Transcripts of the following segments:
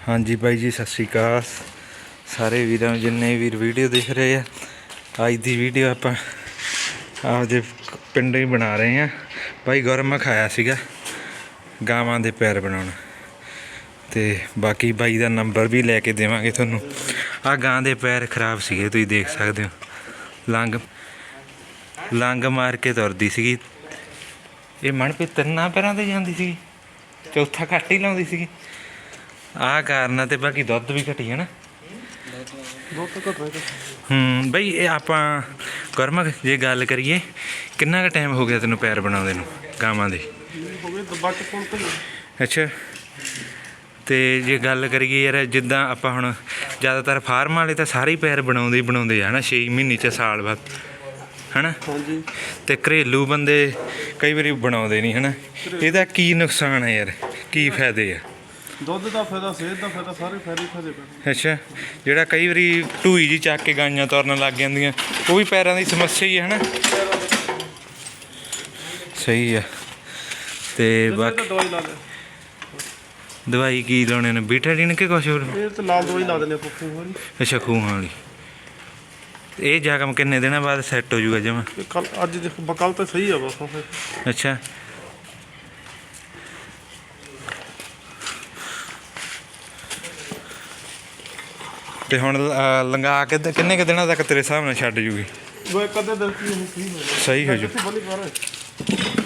ਹਾਂਜੀ ਬਾਈ ਜੀ, ਸਤਿ ਸ਼੍ਰੀ ਅਕਾਲ। ਸਾਰੇ ਵੀਰਾਂ ਨੂੰ ਜਿੰਨੇ ਵੀਰ ਵੀਡੀਓ ਦੇਖ ਰਹੇ ਆ, ਅੱਜ ਦੀ ਵੀਡੀਓ ਆਪਾਂ ਆਪਦੇ ਪਿੰਡ ਹੀ ਬਣਾ ਰਹੇ ਆ। ਬਾਈ ਗੁਰਮੁਖ ਖਾਇਆ ਸੀਗਾ, ਗਾਵਾਂ ਦੇ ਪੈਰ ਬਣਾਉਣਾ। ਤੇ ਬਾਕੀ ਬਾਈ ਦਾ ਨੰਬਰ ਵੀ ਲੈ ਕੇ ਦੇਵਾਂਗੇ ਤੁਹਾਨੂੰ। ਆ ਗਾਂ ਦੇ ਪੈਰ ਖਰਾਬ ਸੀਗੇ, ਤੁਸੀਂ ਦੇਖ ਸਕਦੇ ਹੋ। ਲੰਗ ਲੰਗ ਮਾਰ ਕੇ ਤੁਰਦੀ ਸੀਗੀ। ਇਹ ਮਨ ਪੇ ਤਿੰਨਾਂ ਪੈਰਾਂ ਤੇ ਜਾਂਦੀ ਸੀਗੀ, ਚੌਥਾ ਘੱਟ ਹੀ ਲਾਉਂਦੀ ਸੀਗੀ। ਆਹ ਕਾਰਨ ਆ ਤੇ ਬਾਕੀ ਦੁੱਧ ਵੀ ਘਟੀ ਹੈ ਨਾ। ਹੂੰ ਬਈ ਇਹ ਆਪਾਂ ਗੁਰਮੁਖ ਜੇ ਗੱਲ ਕਰੀਏ ਕਿੰਨਾ ਕੁ ਟਾਈਮ ਹੋ ਗਿਆ ਤੈਨੂੰ ਪੈਰ ਬਣਾਉਂਦੇ ਨੂੰ ਗਾਵਾਂ ਦੇ? ਹੋ ਗਏ ਤੇ ਅੱਛਾ। ਤੇ ਜੇ ਗੱਲ ਕਰੀਏ ਯਾਰ ਜਿੱਦਾਂ ਆਪਾਂ ਹੁਣ ਜ਼ਿਆਦਾਤਰ ਫਾਰਮ ਵਾਲੇ ਤਾਂ ਸਾਰੇ ਹੀ ਪੈਰ ਬਣਾਉਂਦੇ ਹੀ ਬਣਾਉਂਦੇ ਆ ਹਨਾ 6 ਮਹੀਨੇ ਚ ਸਾਲ ਬਾਅਦ ਹਨਾ? ਹਾਂਜੀ। ਤੇ ਘਰੇਲੂ ਬੰਦੇ ਕਈ ਵਾਰੀ ਬਣਾਉਂਦੇ ਨਹੀਂ ਹਨਾ। ਇਹਦਾ ਕੀ ਨੁਕਸਾਨ ਹੈ ਯਾਰ? ਕੀ ਫਾਇਦੇ ਆ? ਦੁੱਧ ਦਾ ਫਾਇਦਾ ਸਿਹਤ ਦਾ ਫਾਇਦਾ ਸਾਰੇ ਫਾਇਦੇ ਫਾਇਦੇ ਪਏ ਅੱਛਾ ਜਿਹੜਾ ਕਈ ਵਾਰੀ ਢੂਈ ਜੀ ਚੱਕ ਕੇ ਗਾਈਆਂ ਤੁਰਨ ਲੱਗ ਜਾਂਦੀਆਂ ਉਹ ਵੀ ਪੈਰਾਂ ਦੀ ਸਮੱਸਿਆ ਹੀ ਹੈ ਹਨਾ? ਸਹੀ ਆ। ਤੇ ਬਾਕੀ ਦਵਾਈ ਲਾ ਦੇ। ਦਵਾਈ ਕੀ ਲਾਉਣੇ ਨੇ? ਬੀਟਾਡੀਨ ਕਿ ਕੁਛ ਹੋਰ? ਇਹ ਤਾਂ ਲਾਲ ਦਵਾਈ ਲਾ ਦਿੰਦੇ ਆਪਾਂ ਫੂਹ ਵਾਲੀ। ਅੱਛਾ ਖੂਹਾਂ ਵਾਲੀ। ਇਹ ਜ਼ਖਮ ਕਿੰਨੇ ਦਿਨਾਂ ਬਾਅਦ ਸੈੱਟ ਹੋ ਜਾਊਗਾ ਜਮਾ? ਕੱਲ ਅੱਜ ਦੇਖੋ ਬਕਲ ਤਾਂ ਸਹੀ ਆ ਬਸ ਅੱਛਾ। ਤੇ ਹੁਣ ਅਹ, ਲੰਗਾ ਕੇ ਤੇ ਕਿੰਨੇ ਕੁ ਦਿਨਾਂ ਤੱਕ ਤੇਰੇ ਹਿਸਾਬ ਨਾਲ ਛੱਡ ਜੂਗੀ? ਉਹ ਇੱਕ ਅੱਧੇ ਦਿਨ ਕੀ ਸਹੀ ਹੋ ਜਾਏ ਸਹੀ ਹੋ ਜੂ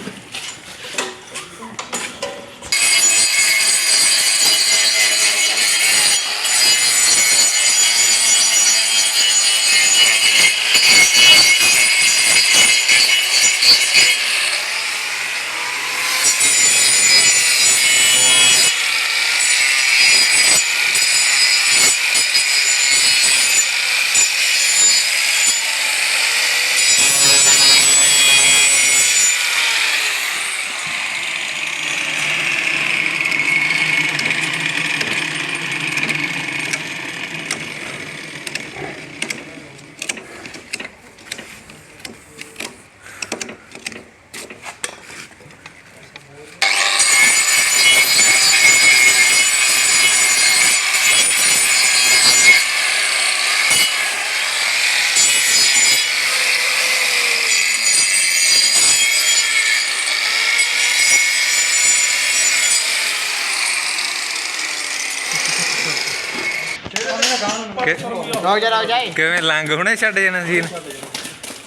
ਰੁਕ ਜਾ ਰੁਕ ਜਾਏ ਕਿਵੇਂ ਲੰਗ ਹੁਣੇ ਛੱਡ ਜਾਣਾ ਸੀ?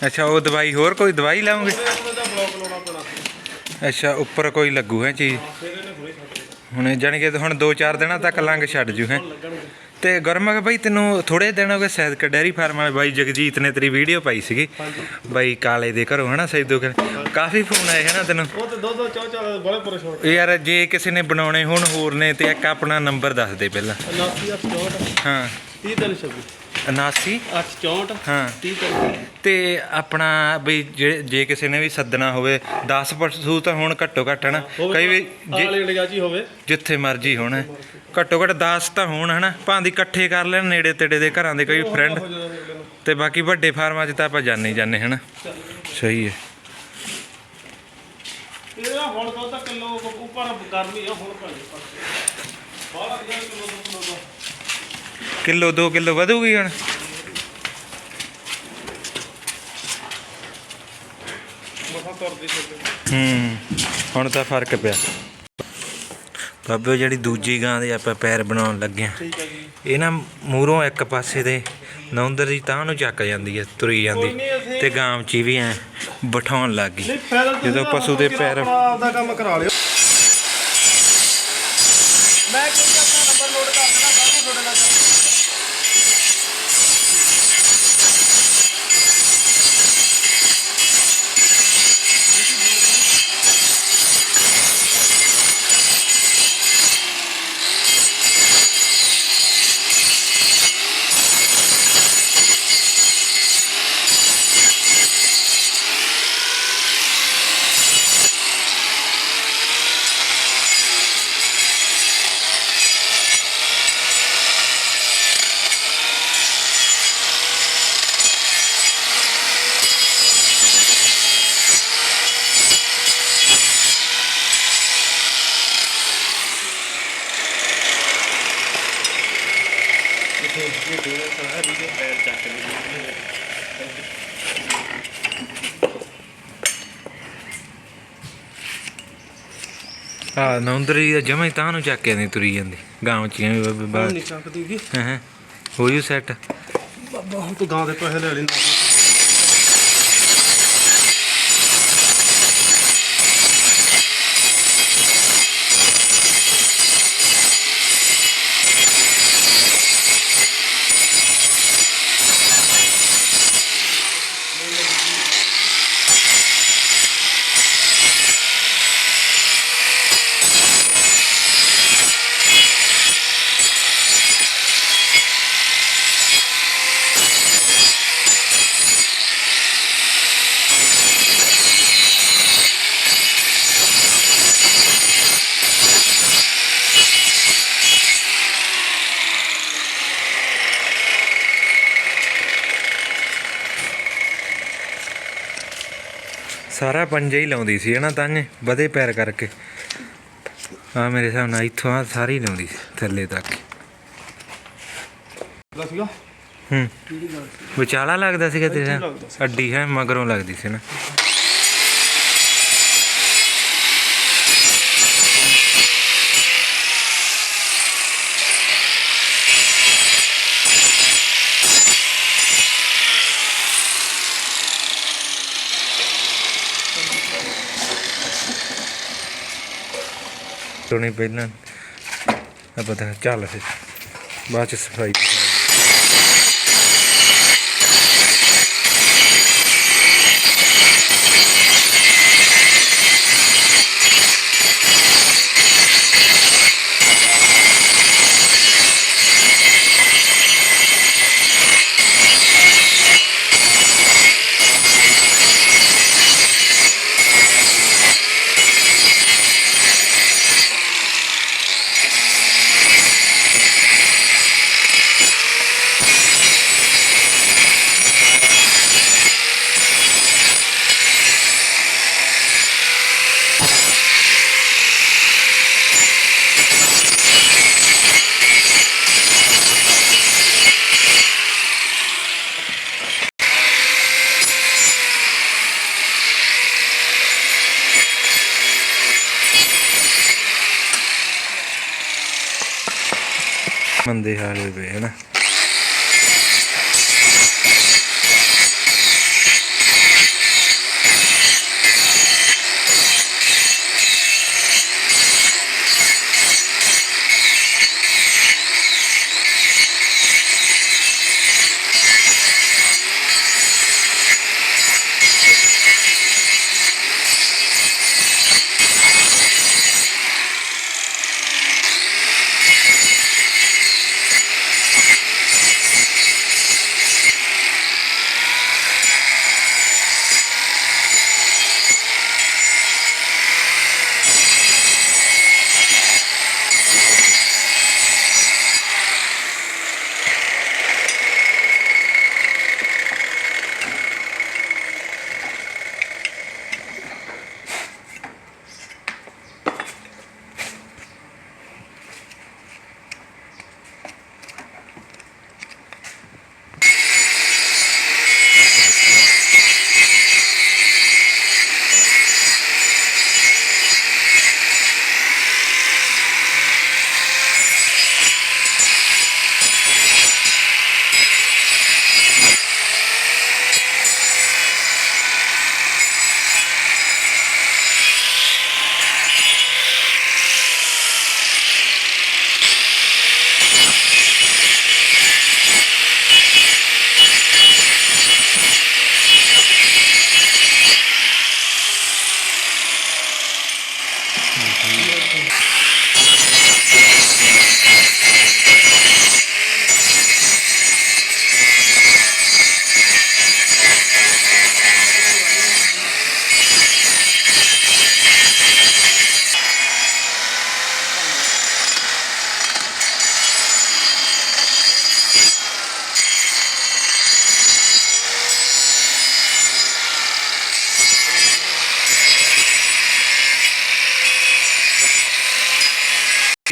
ਅੱਛਾ ਉਹ ਦਵਾਈ ਹੋਰ ਕੋਈ ਦਵਾਈ ਲਾਉਂਗੇ? ਅੱਛਾ ਉੱਪਰ ਕੋਈ ਲੱਗੂ ਹੈ ਚੀਜ਼? ਹੁਣ ਜਾਣੀ ਕਿ ਹੁਣ 2-4 ਦਿਨਾਂ ਤੱਕ ਲੰਗ ਛੱਡ ਜੂ ਹੈ। ਤੇ ਗੁਰਮੁਖ ਬਾਈ ਤੈਨੂੰ ਥੋੜੇ ਦਿਨ ਹੋ ਗਏ ਸ਼ਾਇਦ ਕਿ ਡੈਰੀ ਫਾਰਮ ਵਾਲੇ ਬਾਈ ਜਗਜੀਤ ਨੇ ਤੇਰੀ ਵੀਡੀਓ ਪਾਈ ਸੀਗੀ। ਬਾਈ ਕਾਲੇ ਦੇ ਘਰੋਂ ਹਨਾ ਸੈਦੋ ਕਰ ਕਾਫੀ ਫੋਨ ਆਏ ਹਨਾ ਤੈਨੂੰ? ਉਹ ਤੇ ਦੋ ਦੋ ਚੌ ਚੌ ਬੜੇ ਪਰੇਸ਼ਾਨ ਯਾਰ ਜੇ ਕਿਸੇ ਨੇ ਬਣਾਉਣੇ ਹੋਣ ਹੋਰ ਨੇ ਤੇ ਇੱਕ ਆਪਣਾ ਨੰਬਰ ਦੱਸ ਦੇ ਪਹਿਲਾਂ। 79 64 ਹਾਂ। 30 ਦਿਨ 26 79 864 ਹਾਂ। 30 ਦਿਨ ਤੇ ਆਪਣਾ ਬਈ ਜੇ ਜੇ ਕਿਸੇ ਨੇ ਵੀ ਸੱਦਣਾ ਹੋਵੇ 10 ਪਰਸੂ ਤਾਂ ਹੁਣ ਘੱਟੋ ਘੱਟ ਹਨਾ? ਕਈ ਵੀ ਜੇ ਆਲੇ ਇੰਡੀਆ ਜੀ ਹੋਵੇ। ਜਿੱਥੇ ਮਰਜ਼ੀ ਹੋਣ। ਘੱਟੋ ਘੱਟ 10 ਤਾਂ ਹੋਣ ਹਨਾ? ਭਾਂਦੀ ਇਕੱਠੇ ਕਰ ਲੈਣ ਨੇੜੇ ਤੇੜੇ ਦੇ ਘਰਾਂ ਦੇ ਕੋਈ ਫਰੈਂਡ ਜਾਂਦਾ ਤੇ ਬਾਕੀ ਵੱਡੇ ਫਾਰਮਾਂ 'ਚ ਤਾਂ ਆਪਾਂ ਜਾਣੇ ਜਾਣੇ ਹਨਾ? ਸਹੀ ਹੈ। ਇਹਦਾ ਹੁਣ ਤਾਂ ਕਿਲੋ ਉੱਪਰ ਗਰਮੀ ਆ ਹੁਣ ਭਾਜੀ ਬਾਹਰ ਕਿਲੋ ਕਿਲੋ ਦਾ ਕਿਲੋ 2 ਕਿਲੋ ਵਧੂਗੀ ਹੁਣ ਹੂੰ ਹੁਣ ਤਾਂ ਫ਼ਰਕ ਪਿਆ। ਬਾਬੇ ਜਿਹੜੀ ਦੂਜੀ ਗਾਂ ਦੇ ਆਪਾਂ ਪੈਰ ਬਣਾਉਣ ਲੱਗੇ ਆ ਇਹ ਨਾ ਮੂਹਰੋਂ ਇੱਕ ਪਾਸੇ ਤੇ ਨੌਂਦਰ ਦੀ ਤਾਂ ਨੂੰ ਚੱਕ ਜਾਂਦੀ ਹੈ ਤੁਰੀ ਜਾਂਦੀ। ਤੇ ਗਾਂ 'ਚ ਵੀ ਐ ਬਿਠਾਉਣ ਲੱਗ ਗਈ। ਜਦੋਂ ਪਸ਼ੂ ਦੇ ਪੈਰ ਆਪਦਾ ਕੰਮ ਕਰਾ ਲਿਓ। ਮੈਂ ਕਹਿੰਦਾ ਪੈਰ ਚੱਕ ਲਈ ਆ ਨੌਂਦਰੀ ਦਾ ਜਮਾ ਹੀ ਤਾਂ ਨੂੰ ਚੱਕ ਕੇ ਨਹੀਂ ਤੁਰੀ ਜਾਂਦੀ। ਗਾਂਵ ਚ ਐਵੇਂ ਬ- ਬ- ਬਾਹਰ ਬ- ਨਹੀਂ ਚੱਕਦੀ ਗੀ। ਹਾਂ ਹਾਂ। ਹੋ ਜੂ ਸੈੱਟ ਬਾਬਾ ਹੁਣ ਤੂੰ ਗਾਂ ਦੇ ਪੈਸੇ ਲੈ ਲੈਂਦਾ ਸਾਰਾ ਪੰਜਾ ਹੀ ਲਾਉਂਦੀ ਸੀ ਹਨਾ ਤਾਂਨੇ ਵਧੇ ਪੈਰ ਕਰਕੇ। ਆ ਮੇਰੇ ਹਿਸਾਬ ਨਾਲ ਇੱਥੋਂ ਆ ਸਾਰੀ ਲਾਉਂਦੀ ਸੀ ਥੱਲੇ ਤੱਕ। ਸੀਗਾ? ਹੂੰ। ਵਿਚਾਲਾ ਲੱਗਦਾ ਸੀਗਾ ਤੇਰਾ। ਅੱਡੀ ਹੈ ਮਗਰੋਂ ਲੱਗਦੀ ਸੀ ਨਾ। ਤੋਣੀ ਪਹਿਲਾਂ ਆ ਪਤਾ ਚੱਲ ਫਿਰ ਬਾਅਦ ਚ ਮੰਦੇ ਹਾਲ ਹੋਏ ਪਏ ਹਨਾ?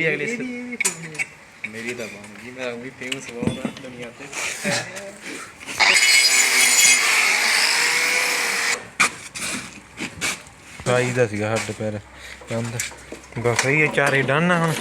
ਇਹ ਅਗਲੀ ਸ- ਮੇਰੀ ਤਾਂ ਬਣ ਗਈ ਮੈਂ ਵੀ ਫੇਮਸ ਹੋਣਾ ਦੁਨੀਆ ਤੇ। ਦਾ ਸੀਗਾ ਹੱਡ ਪੈਰ ਬੰਦ ਬਸ ਇਹ ਚਾਰੇ ਡਨ ਹੁਣ।